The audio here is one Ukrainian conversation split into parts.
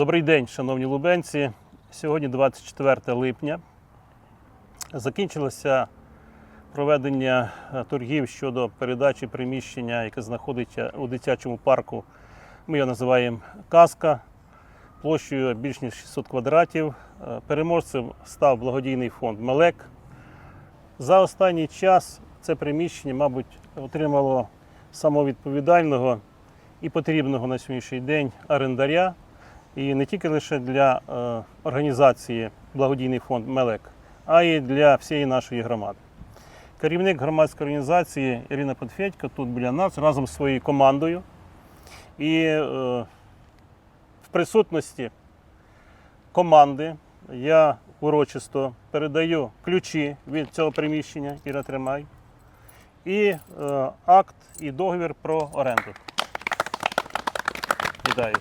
Добрий день, шановні лубенці. Сьогодні 24 липня. Закінчилося проведення е, торгів щодо передачі приміщення, яке знаходиться у дитячому парку. Ми його називаємо Казка площею більш ніж 600 квадратів. Е, Переможцем став благодійний фонд Мелек. За останній час це приміщення, мабуть, отримало самовідповідального і потрібного на сьогоднішній день орендаря. І не тільки лише для е, організації благодійний фонд Мелек, а й для всієї нашої громади. Керівник громадської організації Ірина Подфедько тут біля нас разом з своєю командою. І е, в присутності команди я урочисто передаю ключі від цього приміщення, Іра тримай, і е, акт і договір про оренду. Вітаю.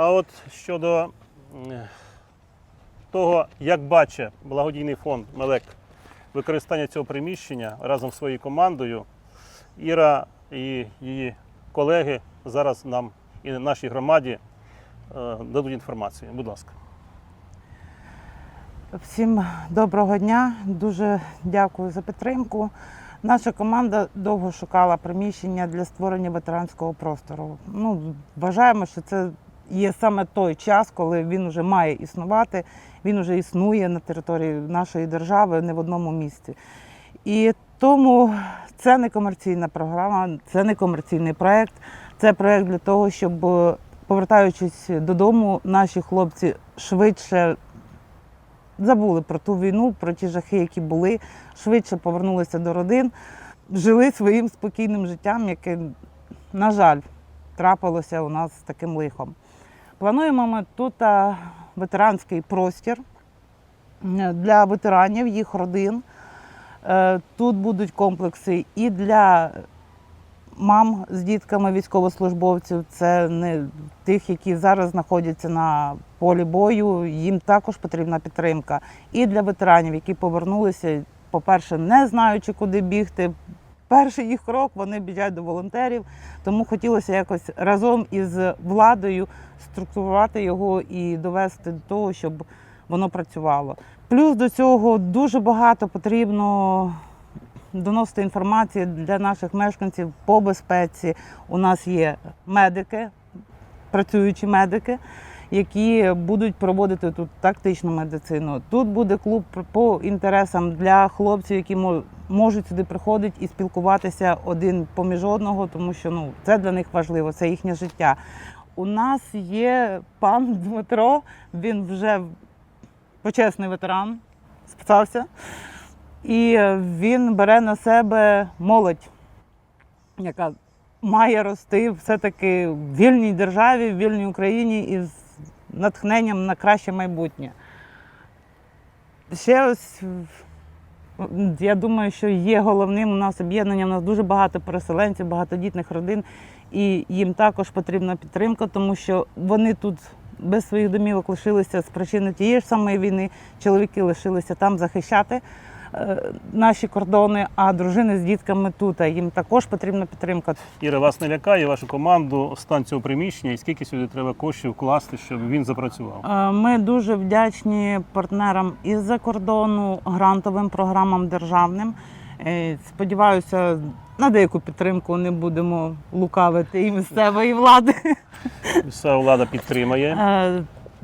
А от щодо того, як бачить благодійний фонд Мелек використання цього приміщення разом з своєю командою, Іра і її колеги зараз нам і нашій громаді е, дадуть інформацію. Будь ласка. Всім доброго дня. Дуже дякую за підтримку. Наша команда довго шукала приміщення для створення ветеранського простору. Ну, вважаємо, що це є саме той час, коли він вже має існувати. Він вже існує на території нашої держави не в одному місці. І тому це не комерційна програма, це не комерційний проект. Це проект для того, щоб, е, повертаючись додому, наші хлопці швидше забули про ту війну, про ті жахи, які були, швидше повернулися до родин, жили своїм спокійним життям, яке, на жаль, трапилося у нас з таким лихом. Плануємо ми тут ветеранський простір е, для ветеранів, їх родин. Е, Тут будуть комплекси і для мам з дітками військовослужбовців, це не тих, які зараз знаходяться на полі бою. Їм також потрібна підтримка. І для ветеранів, які повернулися, по-перше, не знаючи, куди бігти. Перший їх крок вони біжать до волонтерів, тому хотілося якось разом із владою структурувати його і довести до того, щоб воно працювало. Плюс до цього дуже багато потрібно доносити інформації для наших мешканців по безпеці. У нас є медики, працюючі медики, які будуть проводити тут тактичну медицину. Тут буде клуб по інтересам для хлопців, які мо- можуть сюди приходити і спілкуватися один поміж одного, тому що ну це для них важливо, це їхнє життя. У нас є пан Дмитро, він вже почесний ветеран, списався. І він бере на себе молодь, яка має рости все-таки в вільній державі, в вільній Україні із натхненням на краще майбутнє. Ще ось я думаю, що є головним у нас об'єднання. У нас дуже багато переселенців, багатодітних родин, і їм також потрібна підтримка, тому що вони тут без своїх домівок лишилися з причини тієї ж самої війни. Чоловіки лишилися там захищати наші кордони, а дружини з дітками тут. Їм також потрібна підтримка. Іра, вас не лякає вашу команду стан цього приміщення і скільки сюди треба коштів вкласти, щоб він запрацював? Е, Ми дуже вдячні партнерам із-за кордону, грантовим програмам державним. Е, Сподіваюся, на деяку підтримку не будемо лукавити і місцевої влади. Місцева влада підтримає. Е,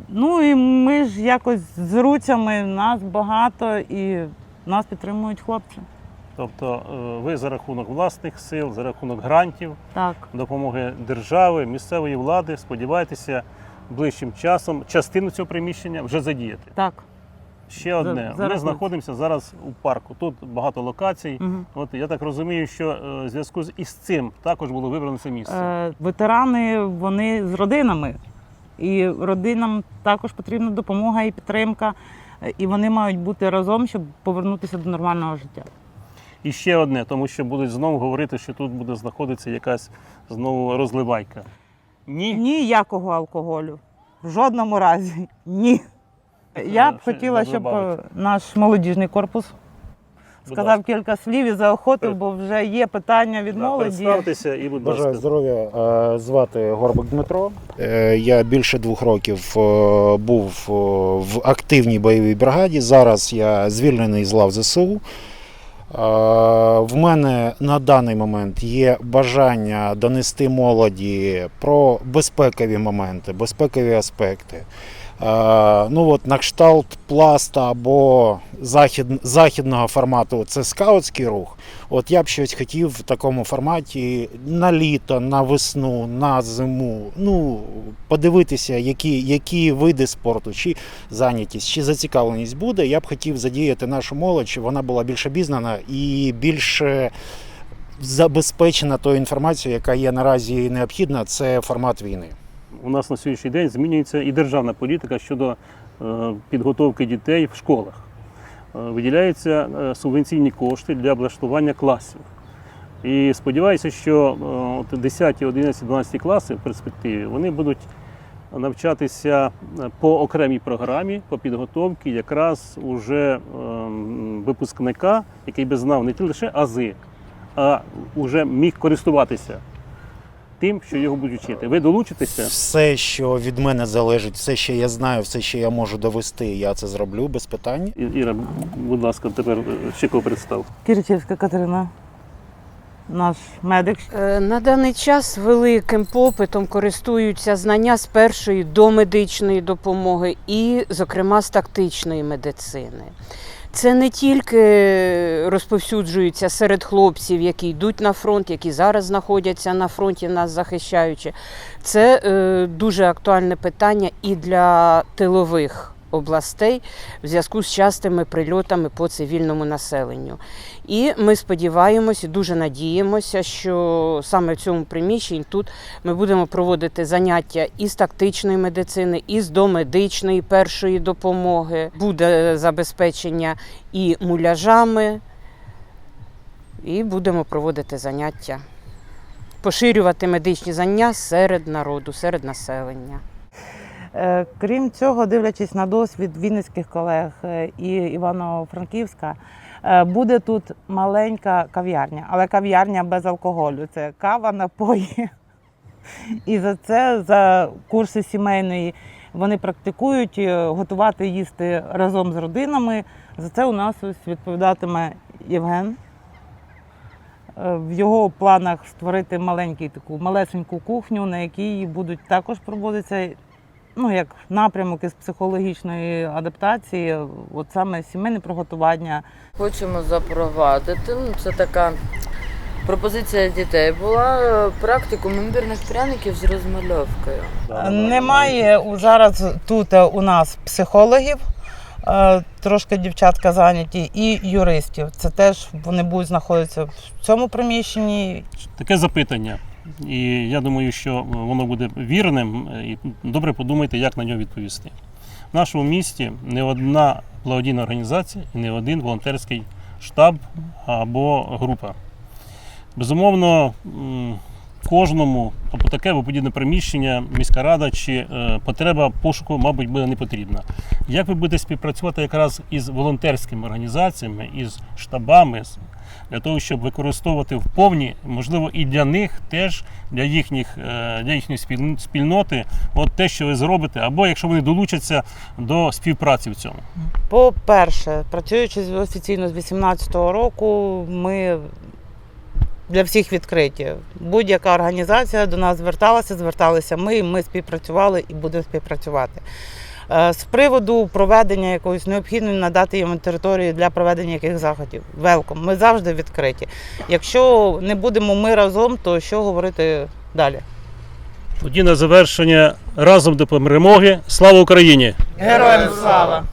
Ну і ми ж якось з руцями нас багато і нас підтримують хлопці. Тобто е, ви за рахунок власних сил, за рахунок грантів, Так. допомоги держави, місцевої влади, сподіваєтеся ближчим часом частину цього приміщення вже задіяти. Так. Ще одне. Ми знаходимося зараз у парку. Тут багато локацій. Мгм. От я так розумію, що е, в зв'язку з із цим також було вибрано це місце. Е, Ветерани вони з родинами, і родинам також потрібна допомога і підтримка, і вони мають бути разом, щоб повернутися до нормального життя. І ще одне, тому що будуть знову говорити, що тут буде знаходитися якась знову розливайка. Ні. Ніякого алкоголю. В жодному разі. Ні. Я б хотіла, щоб е, наш молодіжний корпус сказав кілька слів і заохотив, бо вже є питання від Да, молоді. Представтеся і, будь Бажаю ласка. здоров'я. Е, Звати Горбик Дмитро. Е, Я більше двох років е, був е, в активній бойовій бригаді. Зараз я звільнений з лав ЗСУ. Е, В мене на даний момент є бажання донести молоді про безпекові моменти, безпекові аспекти. Е, Ну от на кшталт пласта або захід, західного формату це скаутський рух. От я б щось хотів в такому форматі на літо, на весну, на зиму. Ну, подивитися, які, які види спорту, чи зайнятість, чи зацікавленість буде. Я б хотів задіяти нашу молодь, щоб вона була більш обізнана і більше забезпечена тою інформацією, яка є наразі необхідна. Це формат війни. У нас на сьогоднішній день змінюється і державна політика щодо е, підготовки дітей в школах. Е, Виділяються е, субвенційні кошти для облаштування класів. І сподіваюся, що от 10, 11, 12 класи в перспективі вони будуть навчатися по окремій програмі по підготовці якраз уже випускника, який би знав не лише ази, а вже міг користуватися тим, що його будуть вчити. Ви долучитеся? Все, що від мене залежить, все, що я знаю, все, що я можу довести, я це зроблю без питань. І- Іра, будь ласка, тепер е, ще кого представ. Киричевська Катерина, наш медик. Е, На даний час великим попитом користуються знання з першої до медичної допомоги і, зокрема, з тактичної медицини. Це не тільки розповсюджується серед хлопців, які йдуть на фронт, які зараз знаходяться на фронті, нас захищаючи. Це е, дуже актуальне питання і для тилових областей в зв'язку з частими прильотами по цивільному населенню. І ми сподіваємося, дуже надіємося, що саме в цьому приміщенні тут ми будемо проводити заняття із тактичної медицини, із домедичної першої допомоги. Буде забезпечення і муляжами, і будемо проводити заняття, поширювати медичні знання серед народу, серед населення. Е, Крім цього, дивлячись на досвід вінницьких колег е, і Івано-Франківська, е, буде тут маленька кав'ярня, але кав'ярня без алкоголю. Це кава, напої. І за це, за курси сімейної, вони практикують готувати їсти разом з родинами. За це у нас ось відповідатиме Євген. В його планах створити маленьку таку малесеньку кухню, на якій будуть також проводитися ну, як напрямок із психологічної адаптації, от саме сімейне приготування. Хочемо запровадити. Ну, це така пропозиція дітей була е, практику імбірних пряників з розмальовкою. Немає у- зараз тут е, у нас психологів, е, трошки дівчатка зайняті, і юристів. Це теж вони будуть знаходитися в цьому приміщенні. Таке запитання. І я думаю, що воно буде вірним. І добре подумайте, як на нього відповісти. В нашому місті не одна благодійна організація і не один волонтерський штаб або група. Безумовно, кожному або таке або подібне приміщення, міська рада чи е, потреба пошуку, мабуть, буде не потрібна. Як ви будете співпрацювати якраз із волонтерськими організаціями, із штабами, для того, щоб використовувати в повні, можливо, і для них теж, для їхніх, е, для їхньої спіль- спільноти, от те, що ви зробите, або якщо вони долучаться до співпраці в цьому. По-перше, працюючи офіційно з 18-го року, ми для всіх відкриті. Будь-яка організація до нас зверталася, зверталися ми, ми співпрацювали і будемо співпрацювати. Е, З приводу проведення якоїсь необхідної надати їм території для проведення яких заходів. Велком. Ми завжди відкриті. Якщо не будемо ми разом, то що говорити далі? Тоді на завершення разом до перемоги. Слава Україні! Героям слава!